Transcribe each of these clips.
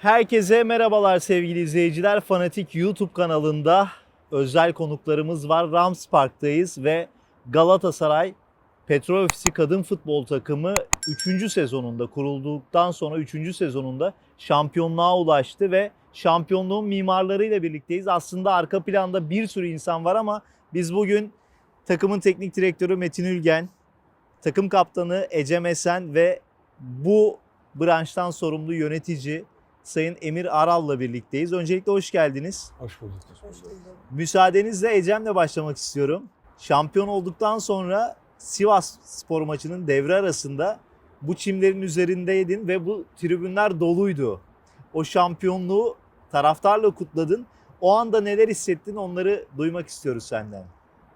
Herkese merhabalar sevgili izleyiciler. Fanatik YouTube kanalında özel konuklarımız var. Rams Park'tayız ve Galatasaray Petrol Ofisi Kadın Futbol Takımı 3. sezonunda kurulduktan sonra 3. sezonunda şampiyonluğa ulaştı ve şampiyonluğun mimarlarıyla birlikteyiz. Aslında arka planda bir sürü insan var ama biz bugün takımın teknik direktörü Metin Ülgen, takım kaptanı Ecem Esen ve bu branştan sorumlu yönetici Sayın Emir Aral'la birlikteyiz. Öncelikle hoş geldiniz. Hoş bulduk. Müsaadenizle Ecem'le başlamak istiyorum. Şampiyon olduktan sonra Sivas spor maçının devre arasında bu çimlerin üzerindeydin ve bu tribünler doluydu. O şampiyonluğu taraftarla kutladın. O anda neler hissettin onları duymak istiyoruz senden.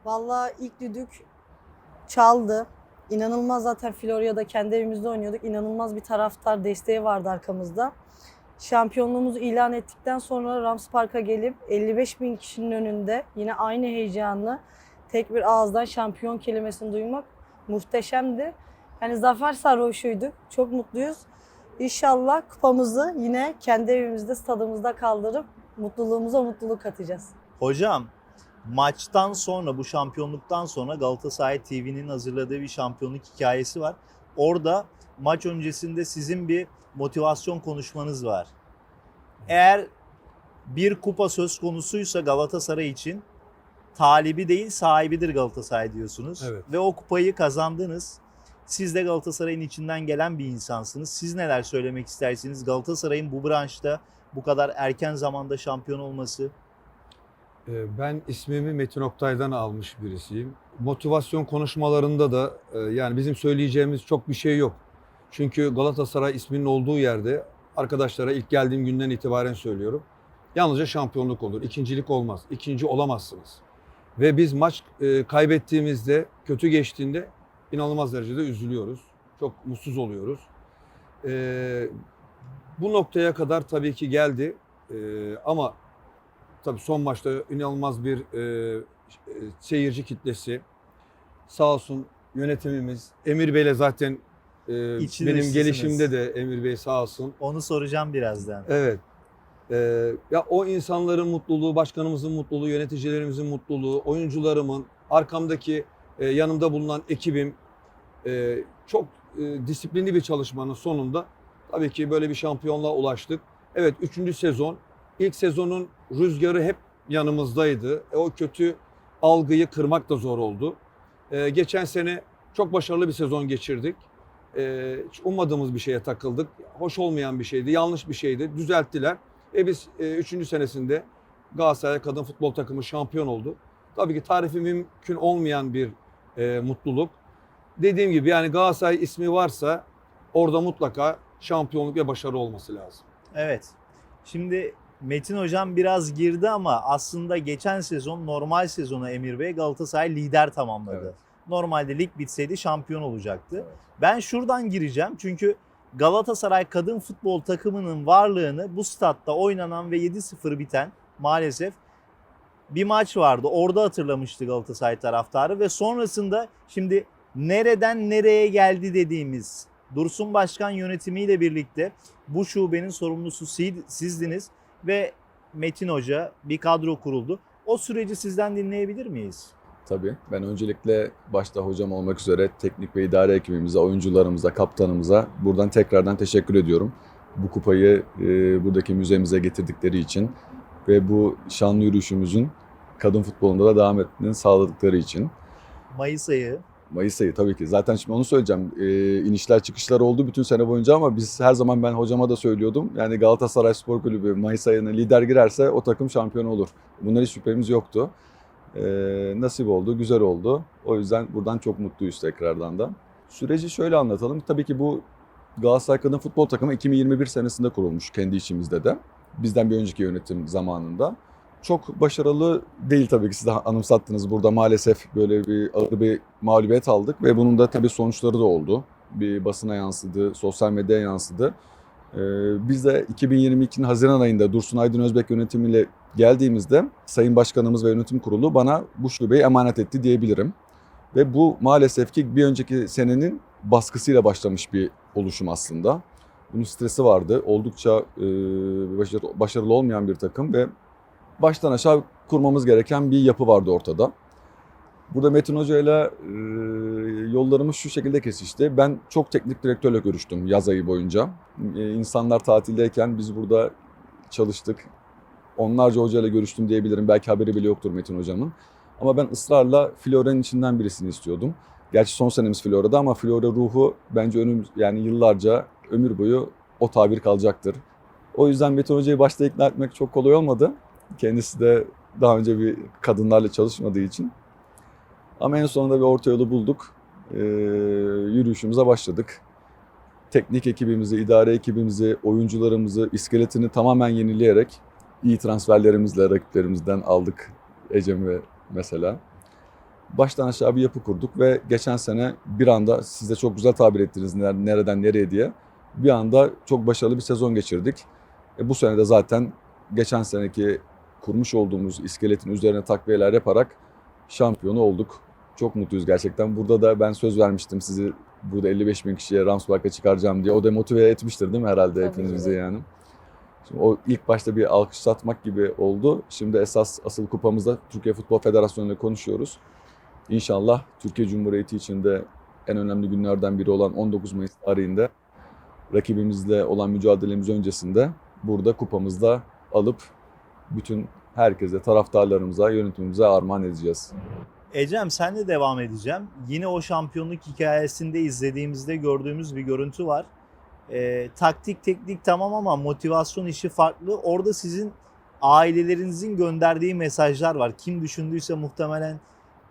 Vallahi ilk düdük çaldı. İnanılmaz zaten Florya'da kendi evimizde oynuyorduk. İnanılmaz bir taraftar desteği vardı arkamızda. Şampiyonluğumuzu ilan ettikten sonra Rams Park'a gelip 55 bin kişinin önünde yine aynı heyecanlı tek bir ağızdan şampiyon kelimesini duymak muhteşemdi. Yani zafer sarhoşuyduk. Çok mutluyuz. İnşallah kupamızı yine kendi evimizde, stadımızda kaldırıp mutluluğumuza mutluluk katacağız. Hocam maçtan sonra bu şampiyonluktan sonra Galatasaray TV'nin hazırladığı bir şampiyonluk hikayesi var. Orada maç öncesinde sizin bir motivasyon konuşmanız var. Eğer bir kupa söz konusuysa Galatasaray için talibi değil sahibidir Galatasaray diyorsunuz. Evet. Ve o kupayı kazandınız. Siz de Galatasaray'ın içinden gelen bir insansınız. Siz neler söylemek istersiniz? Galatasaray'ın bu branşta bu kadar erken zamanda şampiyon olması. Ee, Ben ismimi Metin Oktay'dan almış birisiyim. Motivasyon konuşmalarında da e, yani bizim söyleyeceğimiz çok bir şey yok. Çünkü Galatasaray isminin olduğu yerde arkadaşlara ilk geldiğim günden itibaren söylüyorum. Yalnızca şampiyonluk olur. ikincilik olmaz. İkinci olamazsınız. Ve biz maç e, kaybettiğimizde, kötü geçtiğinde inanılmaz derecede üzülüyoruz. Çok mutsuz oluyoruz. Ee, bu noktaya kadar tabii ki geldi. Ee, ama Tabii son maçta inanılmaz bir e, e, seyirci kitlesi. Sağ olsun yönetimimiz. Emir Bey'le zaten e, İçi benim dışısınız. gelişimde de Emir Bey sağ olsun. Onu soracağım birazdan. Evet. E, ya o insanların mutluluğu, başkanımızın mutluluğu, yöneticilerimizin mutluluğu, oyuncularımın, arkamdaki e, yanımda bulunan ekibim e, çok e, disiplinli bir çalışmanın sonunda tabii ki böyle bir şampiyonluğa ulaştık. Evet 3. sezon. İlk sezonun rüzgarı hep yanımızdaydı. E, o kötü algıyı kırmak da zor oldu. E, geçen sene çok başarılı bir sezon geçirdik. E, hiç ummadığımız bir şeye takıldık. Hoş olmayan bir şeydi, yanlış bir şeydi. Düzelttiler. Ve biz 3. senesinde Galatasaray Kadın Futbol Takımı şampiyon oldu. Tabii ki tarifi mümkün olmayan bir e, mutluluk. Dediğim gibi yani Galatasaray ismi varsa orada mutlaka şampiyonluk ve başarı olması lazım. Evet. Şimdi Metin Hocam biraz girdi ama aslında geçen sezon normal sezonu Emir Bey Galatasaray lider tamamladı. Evet. Normalde lig bitseydi şampiyon olacaktı. Evet. Ben şuradan gireceğim çünkü Galatasaray kadın futbol takımının varlığını bu statta oynanan ve 7-0 biten maalesef bir maç vardı. Orada hatırlamıştı Galatasaray taraftarı ve sonrasında şimdi nereden nereye geldi dediğimiz Dursun Başkan yönetimiyle birlikte bu şubenin sorumlusu si- sizdiniz ve Metin Hoca bir kadro kuruldu. O süreci sizden dinleyebilir miyiz? Tabii. Ben öncelikle başta hocam olmak üzere teknik ve idare ekibimize, oyuncularımıza, kaptanımıza buradan tekrardan teşekkür ediyorum. Bu kupayı e, buradaki müzemize getirdikleri için ve bu şanlı yürüyüşümüzün kadın futbolunda da devam etmesini sağladıkları için. Mayıs ayı Mayıs ayı tabii ki. Zaten şimdi onu söyleyeceğim. E, inişler çıkışlar oldu bütün sene boyunca ama biz her zaman ben hocama da söylüyordum. Yani Galatasaray Spor Kulübü Mayıs ayına lider girerse o takım şampiyon olur. Bunlar hiç şüphemiz yoktu. E, nasip oldu, güzel oldu. O yüzden buradan çok mutluyuz tekrardan da. Süreci şöyle anlatalım. Tabii ki bu Galatasaray Kadın Futbol Takımı 2021 senesinde kurulmuş kendi içimizde de. Bizden bir önceki yönetim zamanında. Çok başarılı değil tabii ki siz de anımsattınız. Burada maalesef böyle bir ağır bir mağlubiyet aldık ve bunun da tabii sonuçları da oldu. Bir basına yansıdı, sosyal medyaya yansıdı. Ee, biz de 2022'nin Haziran ayında Dursun Aydın Özbek yönetimiyle geldiğimizde Sayın Başkanımız ve Yönetim Kurulu bana bu şubeyi emanet etti diyebilirim. Ve bu maalesef ki bir önceki senenin baskısıyla başlamış bir oluşum aslında. Bunun stresi vardı. Oldukça e, başarı- başarılı olmayan bir takım ve baştan aşağı kurmamız gereken bir yapı vardı ortada. Burada Metin Hoca ile yollarımız şu şekilde kesişti. Ben çok teknik direktörle görüştüm yaz ayı boyunca. E, insanlar tatildeyken biz burada çalıştık. Onlarca hocayla görüştüm diyebilirim. Belki haberi bile yoktur Metin Hocam'ın. Ama ben ısrarla Flora'nın içinden birisini istiyordum. Gerçi son senemiz Flora'da ama Flora ruhu bence önüm yani yıllarca ömür boyu o tabir kalacaktır. O yüzden Metin Hoca'yı başta ikna etmek çok kolay olmadı. Kendisi de daha önce bir kadınlarla çalışmadığı için. Ama en sonunda bir orta yolu bulduk. Ee, yürüyüşümüze başladık. Teknik ekibimizi, idare ekibimizi, oyuncularımızı, iskeletini tamamen yenileyerek iyi transferlerimizle rakiplerimizden aldık Ecem'i mesela. Baştan aşağı bir yapı kurduk ve geçen sene bir anda siz de çok güzel tabir ettiniz ner- nereden nereye diye. Bir anda çok başarılı bir sezon geçirdik. E bu sene de zaten geçen seneki kurmuş olduğumuz iskeletin üzerine takviyeler yaparak şampiyonu olduk. Çok mutluyuz gerçekten. Burada da ben söz vermiştim sizi burada 55 bin kişiye Ramspark'a çıkaracağım diye. O da motive etmiştir değil mi herhalde Tabii hepiniz bizi yani. Şimdi o ilk başta bir alkışlatmak gibi oldu. Şimdi esas asıl kupamızda Türkiye Futbol Federasyonu ile konuşuyoruz. İnşallah Türkiye Cumhuriyeti için de en önemli günlerden biri olan 19 Mayıs tarihinde rakibimizle olan mücadelemiz öncesinde burada kupamızda alıp bütün herkese, taraftarlarımıza, yönetimimize armağan edeceğiz. Ecem sen de devam edeceğim. Yine o şampiyonluk hikayesinde izlediğimizde gördüğümüz bir görüntü var. Ee, taktik teknik tamam ama motivasyon işi farklı. Orada sizin ailelerinizin gönderdiği mesajlar var. Kim düşündüyse muhtemelen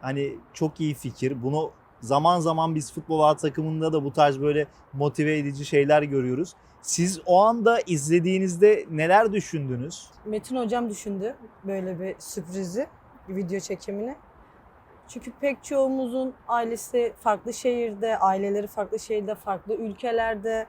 hani çok iyi fikir. Bunu zaman zaman biz futbol A takımında da bu tarz böyle motive edici şeyler görüyoruz. Siz o anda izlediğinizde neler düşündünüz? Metin hocam düşündü böyle bir sürprizi, video çekimini. Çünkü pek çoğumuzun ailesi farklı şehirde, aileleri farklı şehirde, farklı ülkelerde.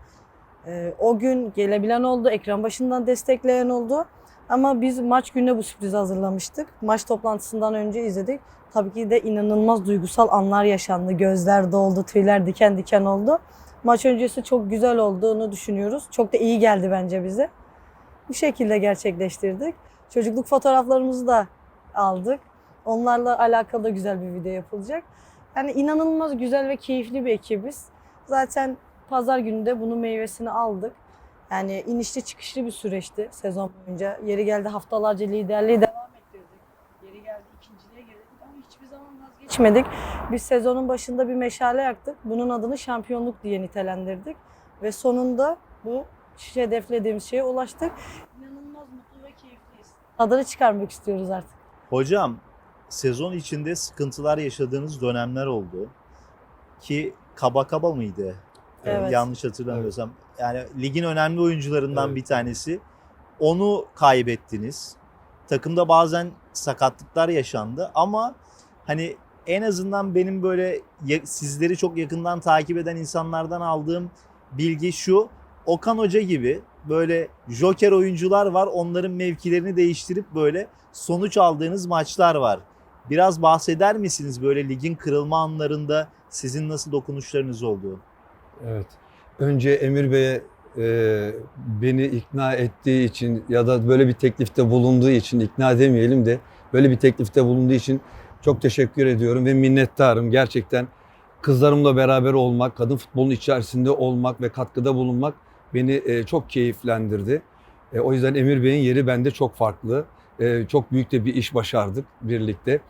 Ee, o gün gelebilen oldu, ekran başından destekleyen oldu. Ama biz maç gününe bu sürprizi hazırlamıştık. Maç toplantısından önce izledik. Tabii ki de inanılmaz duygusal anlar yaşandı. Gözler doldu, tüyler diken diken oldu. Maç öncesi çok güzel olduğunu düşünüyoruz. Çok da iyi geldi bence bize. Bu şekilde gerçekleştirdik. Çocukluk fotoğraflarımızı da aldık. Onlarla alakalı da güzel bir video yapılacak. Yani inanılmaz güzel ve keyifli bir ekibiz. Zaten pazar günü de bunun meyvesini aldık. Yani inişli çıkışlı bir süreçti sezon boyunca. Yeri geldi haftalarca liderliği devam ettirdik. Yeri geldi ikinciliğe geldik ama hiçbir vazgeçmedik. Biz sezonun başında bir meşale yaktık. Bunun adını şampiyonluk diye nitelendirdik. Ve sonunda bu hedeflediğimiz şeye ulaştık. İnanılmaz mutlu ve keyifliyiz. Tadını çıkarmak istiyoruz artık. Hocam sezon içinde sıkıntılar yaşadığınız dönemler oldu. Ki kaba kaba mıydı? Evet. Yanlış hatırlamıyorsam. Yani ligin önemli oyuncularından Evet. bir tanesi. Onu kaybettiniz. Takımda bazen sakatlıklar yaşandı ama hani en azından benim böyle sizleri çok yakından takip eden insanlardan aldığım bilgi şu. Okan Hoca gibi böyle joker oyuncular var. Onların mevkilerini değiştirip böyle sonuç aldığınız maçlar var. Biraz bahseder misiniz böyle ligin kırılma anlarında sizin nasıl dokunuşlarınız olduğu? Evet. Önce Emir Bey'e e, beni ikna ettiği için ya da böyle bir teklifte bulunduğu için ikna demeyelim de böyle bir teklifte bulunduğu için çok teşekkür ediyorum ve minnettarım. Gerçekten kızlarımla beraber olmak, kadın futbolun içerisinde olmak ve katkıda bulunmak beni e, çok keyiflendirdi. E, o yüzden Emir Bey'in yeri bende çok farklı. E, çok büyük de bir iş başardık birlikte.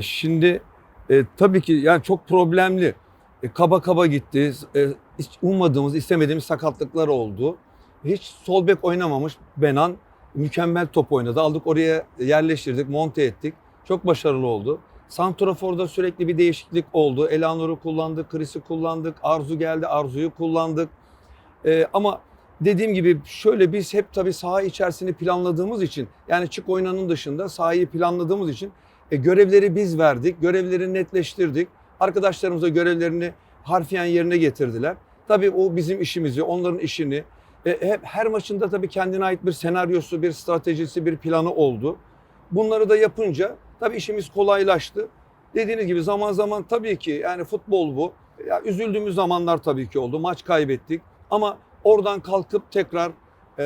Şimdi tabii ki yani çok problemli. Kaba kaba gitti. Hiç ummadığımız, istemediğimiz sakatlıklar oldu. Hiç sol bek oynamamış Benan mükemmel top oynadı. Aldık oraya yerleştirdik, monte ettik. Çok başarılı oldu. Santrafor'da sürekli bir değişiklik oldu. Elanur'u kullandık, Chris'i kullandık. Arzu geldi, Arzu'yu kullandık. E, ama dediğim gibi şöyle biz hep tabii saha içerisini planladığımız için yani çık oynanın dışında sahayı planladığımız için e, görevleri biz verdik. Görevleri netleştirdik. Arkadaşlarımıza görevlerini harfiyen yerine getirdiler. Tabii o bizim işimizi, onların işini. E, hep her maçında tabii kendine ait bir senaryosu, bir stratejisi, bir planı oldu. Bunları da yapınca tabii işimiz kolaylaştı. Dediğiniz gibi zaman zaman tabii ki yani futbol bu. Ya üzüldüğümüz zamanlar tabii ki oldu. Maç kaybettik. Ama Oradan kalkıp tekrar e,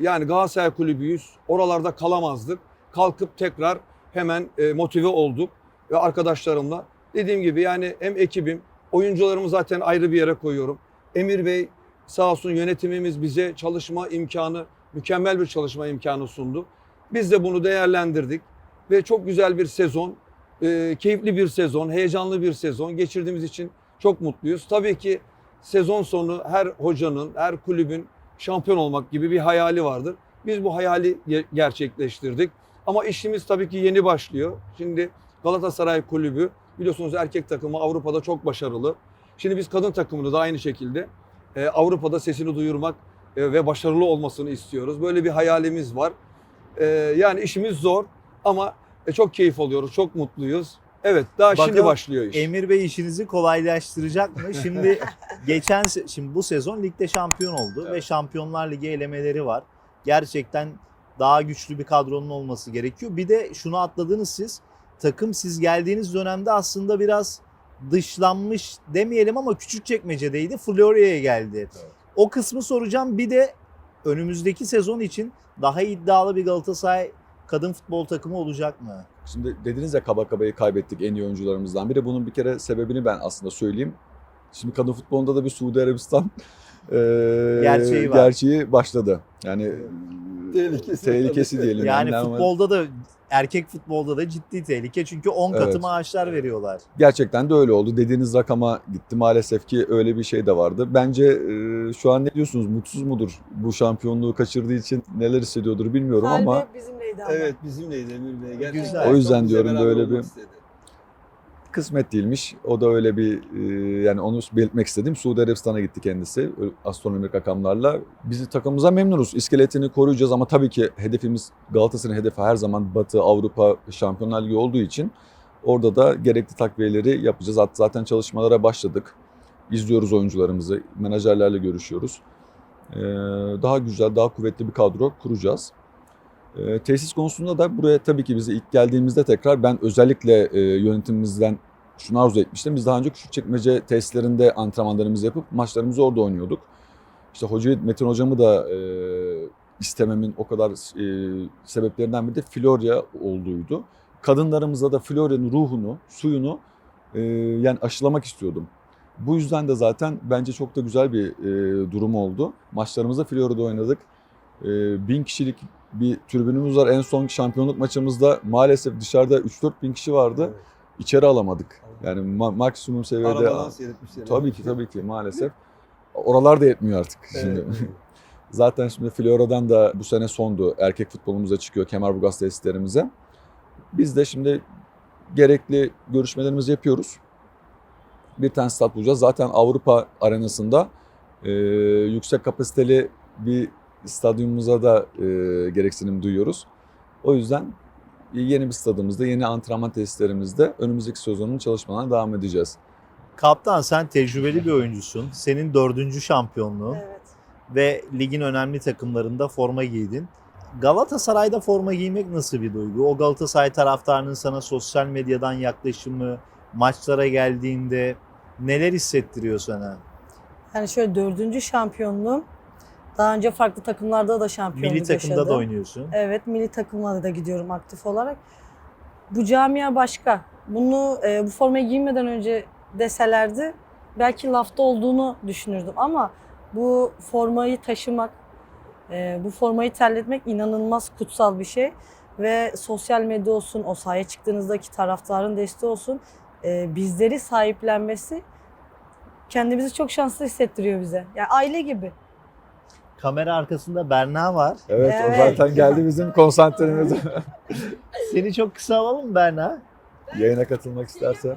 yani Galatasaray kulübüyüz. Oralarda kalamazdık. Kalkıp tekrar hemen e, motive olduk ve arkadaşlarımla. Dediğim gibi yani hem ekibim, oyuncularımı zaten ayrı bir yere koyuyorum. Emir Bey sağ olsun yönetimimiz bize çalışma imkanı, mükemmel bir çalışma imkanı sundu. Biz de bunu değerlendirdik ve çok güzel bir sezon, e, keyifli bir sezon, heyecanlı bir sezon geçirdiğimiz için çok mutluyuz. Tabii ki sezon sonu her hocanın, her kulübün şampiyon olmak gibi bir hayali vardır. Biz bu hayali ge- gerçekleştirdik. Ama işimiz tabii ki yeni başlıyor. Şimdi Galatasaray Kulübü biliyorsunuz erkek takımı Avrupa'da çok başarılı. Şimdi biz kadın takımını da aynı şekilde e, Avrupa'da sesini duyurmak e, ve başarılı olmasını istiyoruz. Böyle bir hayalimiz var. E, yani işimiz zor ama e, çok keyif alıyoruz, çok mutluyuz. Evet, daha şimdi Bakalım başlıyor iş. Emir Bey işinizi kolaylaştıracak mı? Şimdi geçen şimdi bu sezon ligde şampiyon oldu ve Evet. Şampiyonlar Ligi elemeleri var. Gerçekten daha güçlü bir kadronun olması gerekiyor. Bir de şunu atladınız siz. Takım siz geldiğiniz dönemde aslında biraz dışlanmış demeyelim ama küçük çekmecedeydi. Florya'ya geldi. O kısmı soracağım. Bir de önümüzdeki sezon için daha iddialı bir Galatasaray kadın futbol takımı olacak mı? Şimdi dediniz ya Kabakaba'yı kaybettik en iyi oyuncularımızdan biri. Bunun bir kere sebebini ben aslında söyleyeyim. Şimdi kadın futbolunda da bir Suudi Arabistan eee, Gerçeği var. gerçeği başladı. Yani Tehlikesi. tehlikesi diyelim. Yani ama futbolda da erkek futbolda da ciddi tehlike çünkü 10 katı Evet. maaşlar veriyorlar. Gerçekten de öyle oldu. Dediğiniz rakama gitti. Maalesef ki öyle bir şey de vardı. Bence eee, şu an ne diyorsunuz? Mutsuz mudur? Bu şampiyonluğu kaçırdığı için neler hissediyordur bilmiyorum ama Kalbi bizimleydi ama. Evet bizimleydi Emir Bey. Gerçekten Güzel. O yüzden diyorum böyle bir- istedi. Kısmet değilmiş. O da öyle bir eee, yani onu belirtmek istedim. Suudi Arabistan'a gitti kendisi astronomik rakamlarla. Bizi takımımıza memnunuz. İskeletini koruyacağız ama tabii ki hedefimiz Galatasaray'ın hedefi her zaman Batı, Avrupa Şampiyonlar Ligi olduğu için orada da gerekli takviyeleri yapacağız. Zaten çalışmalara başladık. İzliyoruz oyuncularımızı, menajerlerle görüşüyoruz. Eee, daha güzel, daha kuvvetli bir kadro kuracağız. Eee, tesis konusunda da buraya tabii ki bize ilk geldiğimizde tekrar ben özellikle eee, yönetimimizden şunu arzu etmiştim. Biz daha önce Küçükçekmece tesislerinde antrenmanlarımızı yapıp maçlarımızı orada oynuyorduk. İşte hocayı, Metin hocamı da eee, istememin o kadar eee, sebeplerinden biri de Florya olduğuydu. Kadınlarımıza da Florya'nın ruhunu, suyunu eee, yani aşılamak istiyordum. Bu yüzden de zaten bence çok da güzel bir eee, durum oldu. Maçlarımızda Florya'da oynadık. Eee, bin kişilik bir tribünümüz var. En son şampiyonluk maçımızda maalesef dışarıda 3-4 bin kişi vardı. Evet. İçeri alamadık. Yani ma- maksimum seviyede. Arabadan seyretmişler. Tabii ki tabii ki maalesef. Oralar da yetmiyor artık şimdi. Evet. Zaten şimdi Flora'dan da bu sene sondu. Erkek futbolumuza çıkıyor Kemerburgaz tesislerimize. Biz de şimdi gerekli görüşmelerimizi yapıyoruz. Bir tane stat bulacağız. Zaten Avrupa arenasında e, yüksek kapasiteli bir stadyumumuza da e, gereksinim duyuyoruz. O yüzden yeni bir stadımızda, yeni antrenman tesislerimizde önümüzdeki sezonun çalışmalarına devam edeceğiz. Kaptan sen tecrübeli bir oyuncusun. Senin dördüncü şampiyonluğun Evet. ve ligin önemli takımlarında forma giydin. Galatasaray'da forma giymek nasıl bir duygu? O Galatasaray taraftarının sana sosyal medyadan yaklaşımı, maçlara geldiğinde neler hissettiriyor sana? Yani şöyle dördüncü şampiyonluğum. Daha önce farklı takımlarda da şampiyonluk Milli takımda yaşadım. da oynuyorsun. Evet milli takımlara da gidiyorum aktif olarak. Bu camia başka. Bunu e, bu formayı giymeden önce deselerdi belki lafta olduğunu düşünürdüm ama bu formayı taşımak, e, bu formayı terletmek inanılmaz kutsal bir şey ve sosyal medya olsun, o sahaya çıktığınızdaki taraftarın desteği olsun, e, bizleri sahiplenmesi kendimizi çok şanslı hissettiriyor bize. Yani aile gibi. Kamera arkasında Berna var. Evet, Evet. o zaten geldi bizim konsantremize. Seni çok kısa alalım Berna? Yayına katılmak isterse.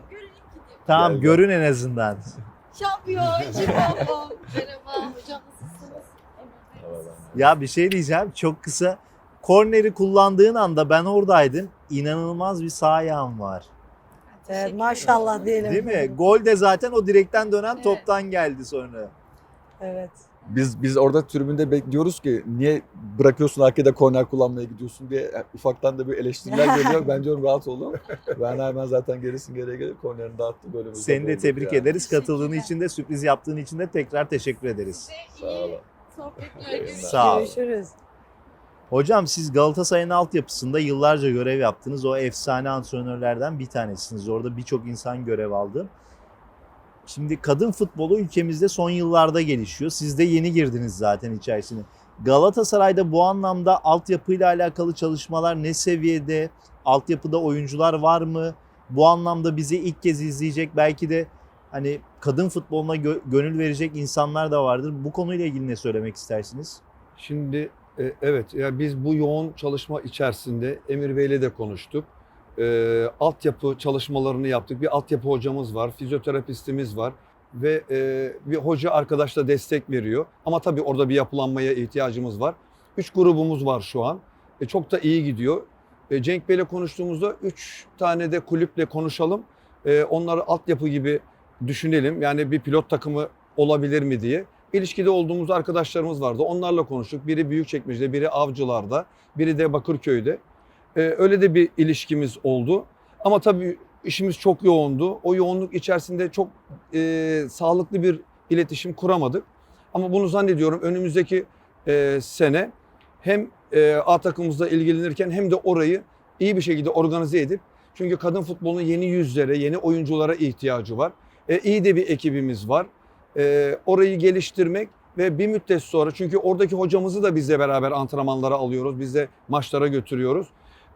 Tamam gel. görün en azından. Şampiyon, şampiyon. Merhaba hocam nasılsınız? Ya bir şey diyeceğim çok kısa. Korneri kullandığın anda ben oradaydım. İnanılmaz bir sağ ayağım var. Evet, maşallah diyelim. Değil mi? Gol de zaten o direkten dönen Evet. toptan geldi sonra. Evet. Biz biz orada tribünde bekliyoruz ki niye bırakıyorsun arkada korner kullanmaya gidiyorsun diye Yani ufaktan da bir eleştiriler geliyor. Ben diyorum rahat olun. Ben hemen zaten gerisin geriye gelip kornerini dağıttı böyle bir Seni de tebrik yani. ederiz. Katıldığın için de sürpriz yaptığın için de tekrar teşekkür ederiz. Sağ olun. Sağ ol. Görüşürüz. Hocam siz Galatasaray'ın altyapısında yıllarca görev yaptınız. O efsane antrenörlerden bir tanesiniz. Orada birçok insan görev aldı. Şimdi kadın futbolu ülkemizde son yıllarda gelişiyor. Siz de yeni girdiniz zaten içerisine. Galatasaray'da bu anlamda altyapıyla alakalı çalışmalar ne seviyede? Altyapıda oyuncular var mı? Bu anlamda bizi ilk kez izleyecek belki de hani kadın futboluna gö- gönül verecek insanlar da vardır. Bu konuyla ilgili ne söylemek istersiniz? Şimdi e, evet ya biz bu yoğun çalışma içerisinde Emir Bey'le de konuştuk. E, altyapı çalışmalarını yaptık. Bir altyapı hocamız var, fizyoterapistimiz var ve e, bir hoca arkadaş da destek veriyor. Ama tabii orada bir yapılanmaya ihtiyacımız var. Üç grubumuz var şu an. E, çok da iyi gidiyor. E, Cenk Bey'le konuştuğumuzda üç tane de kulüple konuşalım. E, onları altyapı gibi düşünelim. Yani bir pilot takımı olabilir mi diye. İlişkide olduğumuz arkadaşlarımız vardı. Onlarla konuştuk. Biri Büyükçekmece'de, biri Avcılar'da, biri de Bakırköy'de. Ee, öyle de bir ilişkimiz oldu. Ama tabii işimiz çok yoğundu. O yoğunluk içerisinde çok e, sağlıklı bir iletişim kuramadık. Ama bunu zannediyorum önümüzdeki e, sene hem e, A takımımızla ilgilenirken hem de orayı iyi bir şekilde organize edip çünkü kadın futbolunun yeni yüzlere, yeni oyunculara ihtiyacı var. E, iyi de bir ekibimiz var. E, orayı geliştirmek ve bir müddet sonra çünkü oradaki hocamızı da bizle beraber antrenmanlara alıyoruz. Biz de maçlara götürüyoruz.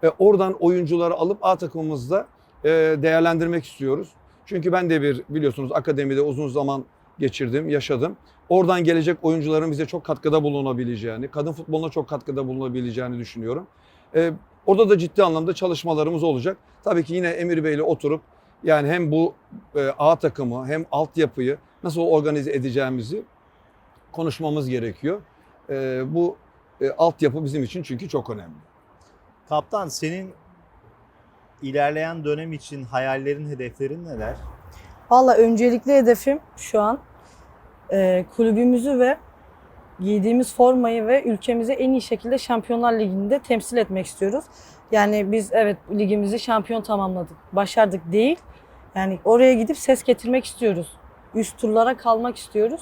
E, oradan oyuncuları alıp A takımımızda e, değerlendirmek istiyoruz. Çünkü ben de bir biliyorsunuz akademide uzun zaman geçirdim, yaşadım. Oradan gelecek oyuncuların bize çok katkıda bulunabileceğini, kadın futboluna çok katkıda bulunabileceğini düşünüyorum. E, orada da ciddi anlamda çalışmalarımız olacak. Tabii ki yine Emir Bey'le oturup yani hem bu e, A takımı hem altyapıyı nasıl organize edeceğimizi konuşmamız gerekiyor. E, bu e, altyapı bizim için çünkü çok önemli. Kaptan senin ilerleyen dönem için hayallerin, hedeflerin neler? Valla öncelikli hedefim şu an e, kulübümüzü ve giydiğimiz formayı ve ülkemizi en iyi şekilde Şampiyonlar Ligi'nde temsil etmek istiyoruz. Yani biz evet ligimizi şampiyon tamamladık. Başardık değil. Yani oraya gidip ses getirmek istiyoruz. Üst turlara kalmak istiyoruz.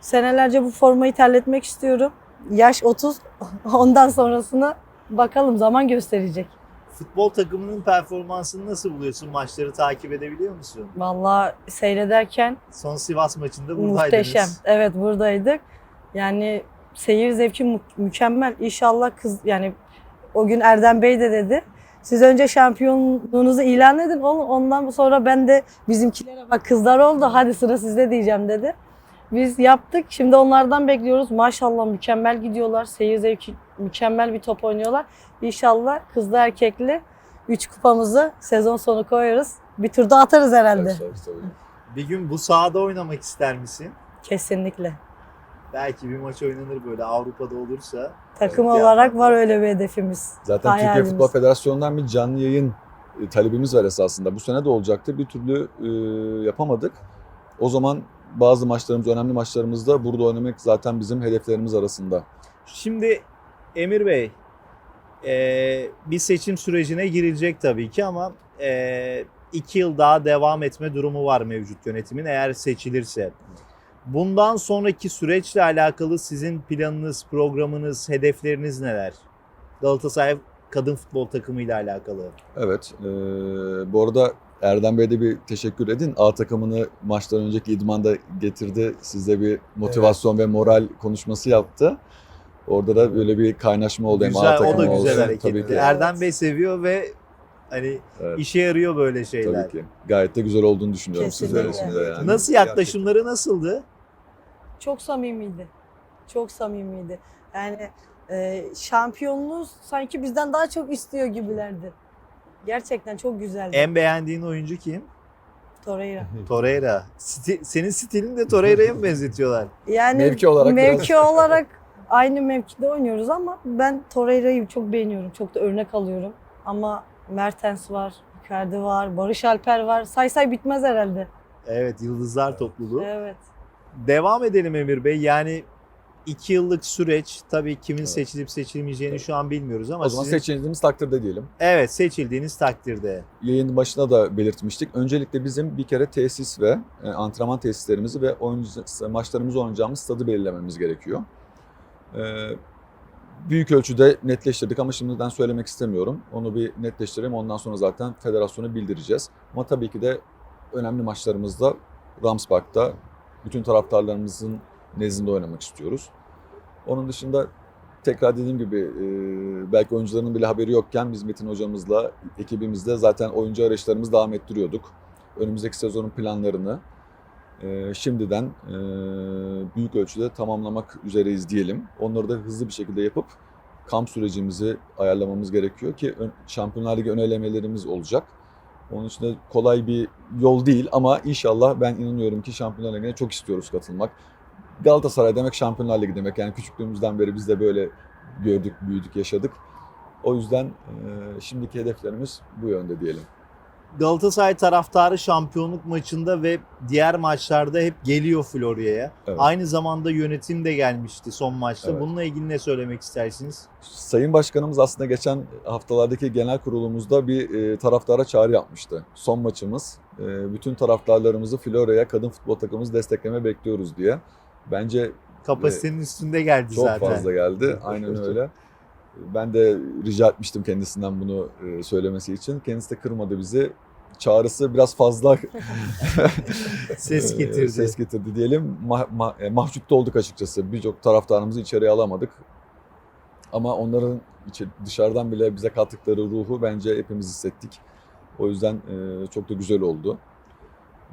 Senelerce bu formayı terletmek istiyorum. Yaş 30. Ondan sonrasını bakalım zaman gösterecek. Futbol takımının performansını nasıl buluyorsun? Maçları takip edebiliyor musun? Vallahi seyrederken Son Sivas maçında buradaydınız. Muhteşem. Evet buradaydık. Yani seyir zevki mü- mükemmel. İnşallah kız yani o gün Erdem Bey de dedi. Siz önce şampiyonluğunuzu ilan edin. on- Ondan sonra ben de bizimkilere bak kızlar oldu. Hadi sıra sizde diyeceğim dedi. Biz yaptık. Şimdi onlardan bekliyoruz. Maşallah mükemmel gidiyorlar. Seyir zevki mükemmel bir top oynuyorlar. İnşallah kızlı erkekli 3 kupamızı sezon sonu koyarız. Bir turda atarız herhalde. Bir gün bu sahada oynamak ister misin? Kesinlikle. Belki bir maç oynanır böyle Avrupa'da olursa. Takım Evet, olarak yani. var öyle bir hedefimiz. Zaten Türkiye Hayalimiz. Futbol Federasyonu'ndan bir canlı yayın e, talebimiz var esasında. Bu sene de olacaktı. Bir türlü e, yapamadık. O zaman bazı maçlarımız, önemli maçlarımızda burada oynamak zaten bizim hedeflerimiz arasında. Şimdi Emir Bey, eee, bir seçim sürecine girilecek tabii ki ama eee, iki yıl daha devam etme durumu var mevcut yönetimin eğer seçilirse. Bundan sonraki süreçle alakalı sizin planınız, programınız, hedefleriniz neler? Galatasaray kadın futbol takımı ile alakalı. Evet. e, bu arada Erdem Bey'e de bir teşekkür edin. A takımını maçtan önceki idmanda getirdi. Size bir motivasyon ve moral konuşması yaptı. Orada da böyle bir kaynaşma oldu. Hem A Güzel, o da güzel olsun. hareketti. Tabii ki. Erdem Bey seviyor ve hani Evet. işe yarıyor böyle şeyler. Tabii ki. Gayet de güzel olduğunu düşünüyorum sizler Kesinlikle. de yani. Nasıl yaklaşımları nasıldı? Çok samimiydi. Çok samimiydi. Yani e, şampiyonluğu sanki bizden daha çok istiyor gibilerdi. Gerçekten çok güzeldi. En beğendiğin oyuncu kim? Torreira. Torreira. Sti- senin stilin de Torreira'ya mı benzetiyorlar? Yani Mevki olarak mevki biraz. olarak aynı mevkide oynuyoruz ama ben Torreira'yı çok beğeniyorum. Çok da örnek alıyorum. Ama Mertens var, Icardi var, Barış Alper var. Say say bitmez herhalde. Evet, Yıldızlar topluluğu. Evet. Devam edelim Emir Bey. Yani iki yıllık süreç tabii kimin Evet. seçilip seçilmeyeceğini şu an bilmiyoruz ama O zaman sizin- seçildiğimiz takdirde diyelim. evet seçildiğiniz takdirde Yayının başına da belirtmiştik. Öncelikle bizim bir kere tesis ve e, antrenman tesislerimizi ve oyuncu, maçlarımızı oynayacağımız stadı belirlememiz gerekiyor. E, büyük ölçüde netleştirdik ama şimdiden söylemek istemiyorum. Onu bir netleştirelim. Ondan sonra zaten federasyona bildireceğiz. Ama tabii ki de önemli maçlarımızda Rams Park'ta bütün taraftarlarımızın nezdinde oynamak istiyoruz. Onun dışında tekrar dediğim gibi e, belki oyuncuların bile haberi yokken biz Metin hocamızla ekibimizde zaten oyuncu arayışlarımızı devam ettiriyorduk. Önümüzdeki sezonun planlarını e, şimdiden e, büyük ölçüde tamamlamak üzereyiz diyelim. Onları da hızlı bir şekilde yapıp kamp sürecimizi ayarlamamız gerekiyor ki Şampiyonlar Ligi ön elemelerimiz olacak. Onun için de kolay bir yol değil ama inşallah ben inanıyorum ki Şampiyonlar Ligi'ne çok istiyoruz katılmak. Galatasaray demek Şampiyonlar Ligi demek. Yani küçüklüğümüzden beri biz de böyle gördük, büyüdük, yaşadık. O yüzden e, şimdiki hedeflerimiz bu yönde diyelim. Galatasaray taraftarı şampiyonluk maçında ve diğer maçlarda hep geliyor Florya'ya. Evet. Aynı zamanda yönetim de gelmişti son maçta. Evet. Bununla ilgili ne söylemek istersiniz? Sayın Başkanımız aslında geçen haftalardaki genel kurulumuzda bir e, taraftara çağrı yapmıştı. Son maçımız. E, bütün taraftarlarımızı Florya'ya kadın futbol takımımızı destekleme bekliyoruz diye. Bence Kapasitenin üstünde geldi çok zaten. fazla geldi. Aynen öyle. Ben de rica etmiştim kendisinden bunu e, söylemesi için. Kendisi de kırmadı bizi. Çağrısı biraz fazla Ses e, getirdi. ses getirdi diyelim. Ma- ma- e, mahcup da olduk açıkçası. Birçok taraftarımızı içeriye alamadık. Ama onların dışarıdan bile bize kattıkları ruhu bence hepimiz hissettik. O yüzden e, çok da güzel oldu.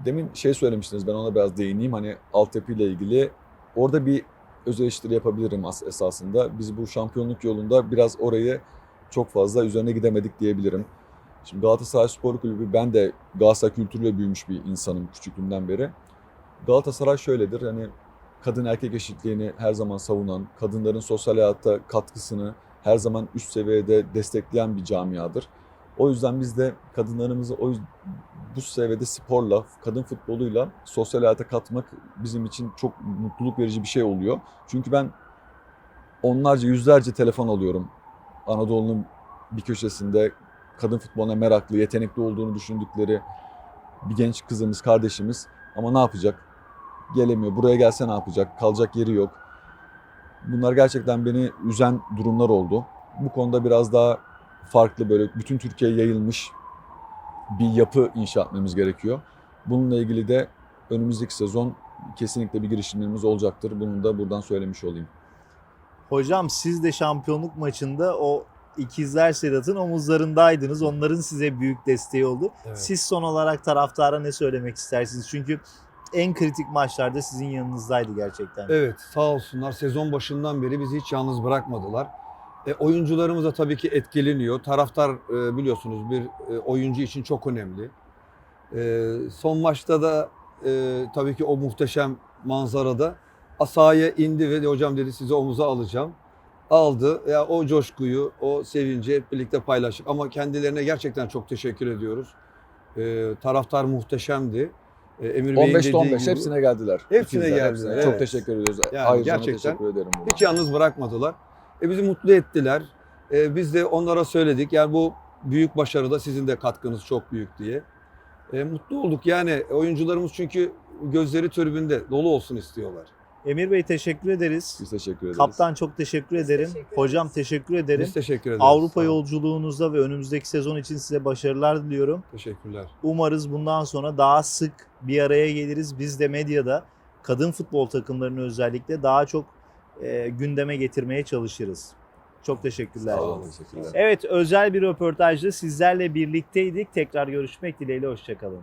Demin şey söylemiştiniz ben ona biraz değineyim. Hani altyapı ile ilgili orada bir öz eleştiri yapabilirim as- esasında. Biz bu şampiyonluk yolunda biraz orayı çok fazla üzerine gidemedik diyebilirim. Şimdi Galatasaray Spor Kulübü ben de Galatasaray kültürüyle büyümüş bir insanım küçüklüğümden beri. Galatasaray şöyledir hani kadın erkek eşitliğini her zaman savunan, kadınların sosyal hayatta katkısını her zaman üst seviyede destekleyen bir camiadır. O yüzden biz de kadınlarımızı o bu seviyede sporla, kadın futboluyla sosyal hayata katmak bizim için çok mutluluk verici bir şey oluyor. Çünkü ben onlarca, yüzlerce telefon alıyorum. Anadolu'nun bir köşesinde kadın futboluna meraklı, yetenekli olduğunu düşündükleri bir genç kızımız, kardeşimiz ama ne yapacak? Gelemiyor. Buraya gelse ne yapacak? Kalacak yeri yok. Bunlar gerçekten beni üzen durumlar oldu. Bu konuda biraz daha farklı böyle bütün Türkiye'ye yayılmış bir yapı inşa etmemiz gerekiyor. Bununla ilgili de önümüzdeki sezon kesinlikle bir girişimlerimiz olacaktır. Bunu da buradan söylemiş olayım. Hocam siz de şampiyonluk maçında o ikizler Sedat'ın omuzlarındaydınız. Onların size büyük desteği oldu. Evet. Siz son olarak taraftara ne söylemek istersiniz? Çünkü en kritik maçlarda sizin yanınızdaydı gerçekten. Evet sağ olsunlar sezon başından beri bizi hiç yalnız bırakmadılar. E, oyuncularımız da tabii ki etkileniyor. Taraftar e, biliyorsunuz bir e, oyuncu için çok önemli. E, son maçta da e, tabii ki o muhteşem manzarada asaya indi ve hocam dedi sizi omuza alacağım. Aldı. Ya o coşkuyu, o sevinci hep birlikte paylaştık. Ama kendilerine gerçekten çok teşekkür ediyoruz. E, taraftar muhteşemdi. E, Emir Bey'in 15'te dediği 15 gibi- hepsine geldiler. Hepsine İkizler, geldiler, Çok evet. teşekkür ediyoruz. Yani Ayrıca gerçekten teşekkür ederim. buradan. Hiç yalnız bırakmadılar. E, bizi mutlu ettiler. E, biz de onlara söyledik. Yani bu büyük başarıda sizin de katkınız çok büyük diye. E, mutlu olduk. Yani oyuncularımız çünkü gözleri tribünde dolu olsun istiyorlar. Emir Bey teşekkür ederiz. Biz teşekkür ederiz. Kaptan çok teşekkür Biz ederim. teşekkür Hocam teşekkür ederim. Biz teşekkür ederiz. Avrupa olun. yolculuğunuzda ve önümüzdeki sezon için size başarılar diliyorum. Teşekkürler. Umarız bundan sonra daha sık bir araya geliriz. Biz de medyada kadın futbol takımlarını özellikle daha çok e, gündeme getirmeye çalışırız. Çok teşekkürler. Sağ olun. Teşekkürler. Evet özel bir röportajda sizlerle birlikteydik. Tekrar görüşmek dileğiyle hoşçakalın.